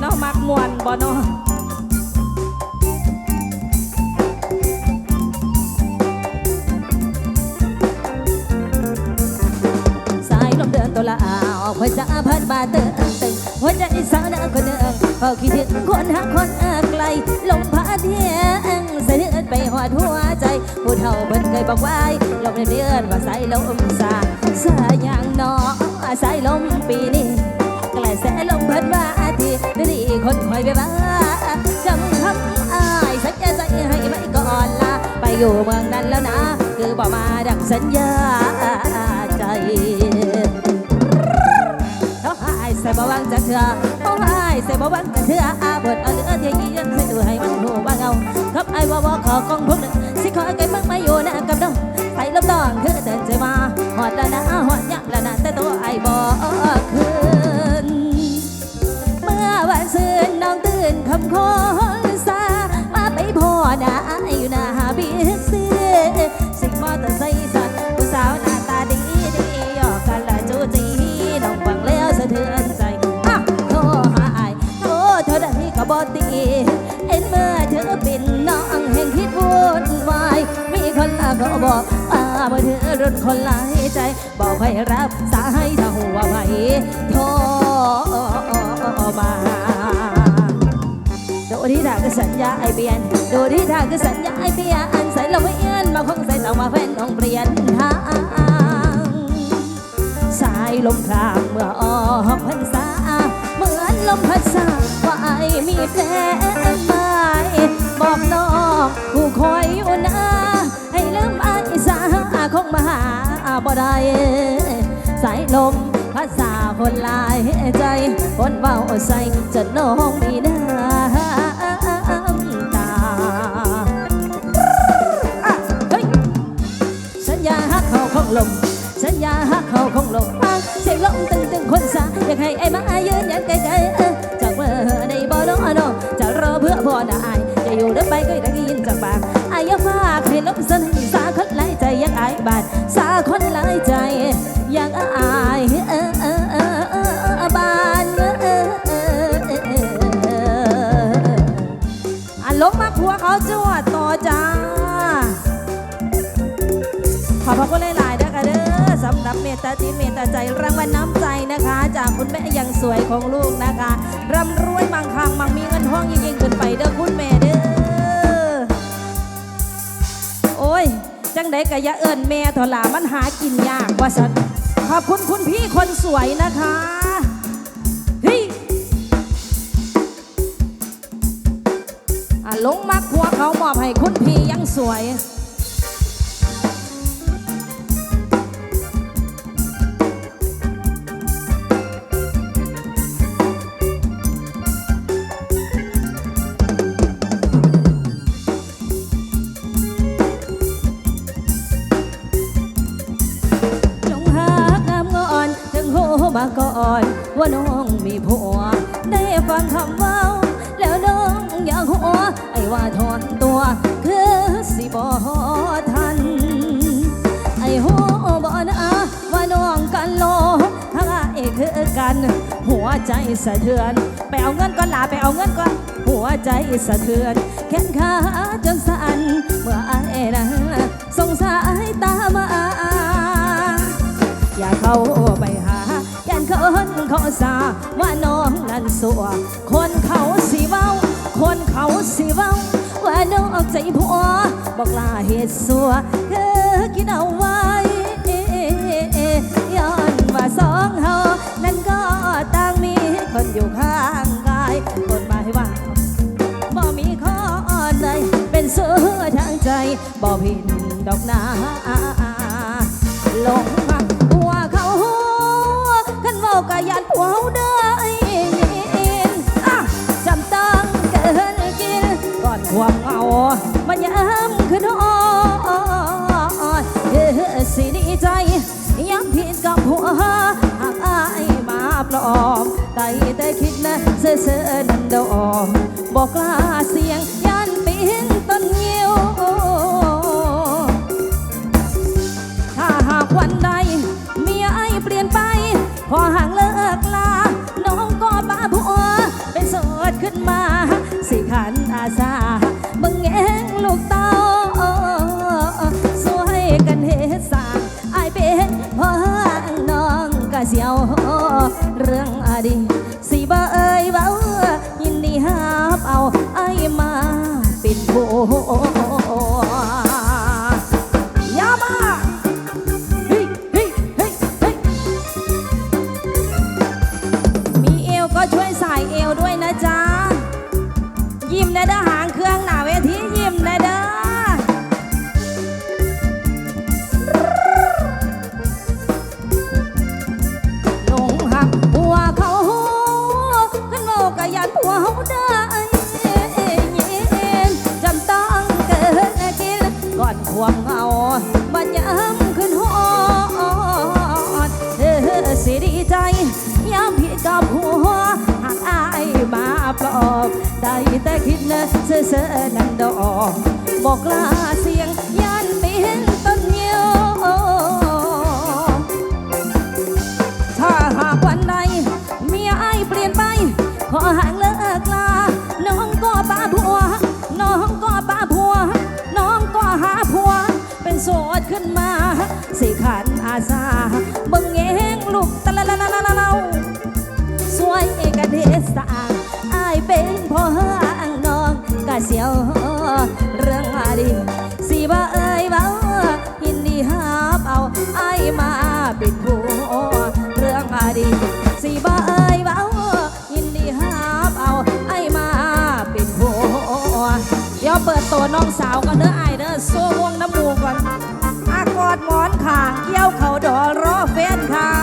เนาะมักมวนบ่เนาะสายลมเดินตัวละอาวหัวใจพัดบาเติงตึงหัวใจสาวนาคนหนึ่งเฝ้าคิดถึงคนหาคนไกลลมพัดเทียงสะเทือนไปหอดหัวใจผู้เฒ่าเพิ่นเคยบอกไว้ลมเดือนว่าสายลมสาสายอย่างนอสายลมปีนี้กระแสลมเพิ่น อยไปบ้าจำคำอายสัญญาใจให้ไว้ก่อนลาไปอยู่เมืองนั้นแล้วนะ คือบอกมาดังสัญญาใจเขาหายใส่บ่วังจะเถื่อเขาหายใส่บ่วังจะเถื่ออาเบิดเอาเลือเทียยีนใส่ดูให้มันหูว่าเงาครับไอ้ว่าว่ขอกองพวกนึงสิขอไก่มึงมาอยู่นะกับน้องใส่ลมต้องคือเดินใจมาหอดแล้วนะหอดยักแล้วนะแต่ตัวไอ้บ่ ว่าเมื่อเธอรุนคนหลายใจบอกให้รับสายถ้าหัวไหวโทรมาดูที่ทางก็สัญญาไอเปลี่ยนดูที่ทางก็สัญญาไอเปลี่ยนใส่ลงไม่เอียนมาคงใส่ต้องมาแฟนต้องเปลี่ยนทางสายลมพรางเมื่อออกพรรษาเหมือนลมพัดสาว่าไอมีแฟนใหม่บอกน้องผู้คอยอยู่นะให้ลืม ได้สายลมภาษาคนลายใจ คนเบาใส่จะน้องมีน้ำตาอะเฮ้ยสัญญาฮักเขาคงลม สัญญาฮักเขาคงลมฟังเสียงลมตึงตึงคนสาอยากให้ไอ้มายืนยันไกลๆจากเมื่อในบ่อน้องน้องจะรอเพื่อพ่อได้จะอยู่เดินไปก็ได้ยินจากปากอายฝากให้ลมสันสาคนหลายใจอยังอายบาดสา จวดต่อจ้า ขอบพระคุณหลายๆนะคะเด้อสำหรับเมตตาจิตเมตตาใจรางวัลน้ำใจนะคะ จากคุณแม่ยังสวยของลูกนะคะร่ำรวยมังคังมังมีเงินทองยิ่งๆขึ้นไปเด้อคุณแม่เด้อโอ้ยจังไดกะยะเอิญแม่ถลามันหากินยากว่าสันขอบคุณคุณพี่คนสวยนะคะ ลงมักพัวเขามอบให้คุณพี่ยังสวยจงหากามงอนถึงหูมาก่อนว่าน้องมีผัว ได้ฟังคำ ว่าถอนตัวคือสิบอทัน ไอ้หูบอนะว่าน้องกันโลถ้าไอ้คือกัน หัวใจสะเทือน ไปเอาเงินก่อนลาไปเอาเงินก่อน หัวใจสะเทือน แขนขาจนสั่นเมื่อไอ้นั้นสงสายตามา อย่าเข้าไปหายันเขาเฮินเขาสาว่าน้องนั้นสัวคนเขาสิเว้า คนเขาสิเว้าว่าน้องใจผัวบอกลาเหตุสัวคือคิดเอาไว้ย้อนว่าสองเฮานั้นก็ต่างมีคนอยู่ข้างกายกฎหมายว่าบ่มีข้อใดเป็นเสือทางใจบ่ผิดดอกนา กัหัวหากอายมาปลอมใจแต่คิดนะเซ่เซ่นันดอมบอกกล้าเสียงยันปีนต้นยิ้วถ้าหากวันใดเมียไอเปลี่ยนไปขอห่างเลิกลา น้องก็บ้าบัวเป็นสดขึ้นมา สิขันอาซา ได้แต่คิดนะเซ่อๆนั่นดอกบอกลาเสียงยันเป็นต้นเยียวถ้าหากวันใดเมียไอเปลี่ยนไป ขอห่างเลิกลา น้องก็ป้าผัว น้องก็ป้าผัว น้องก็หาผัว เป็นโสดขึ้นมาสิขันอาสาเบิ่งเองลูกตะละละละละละสวยเอกเดสาอา น้องสาวกันเด้อไอายเด้อโซ่วง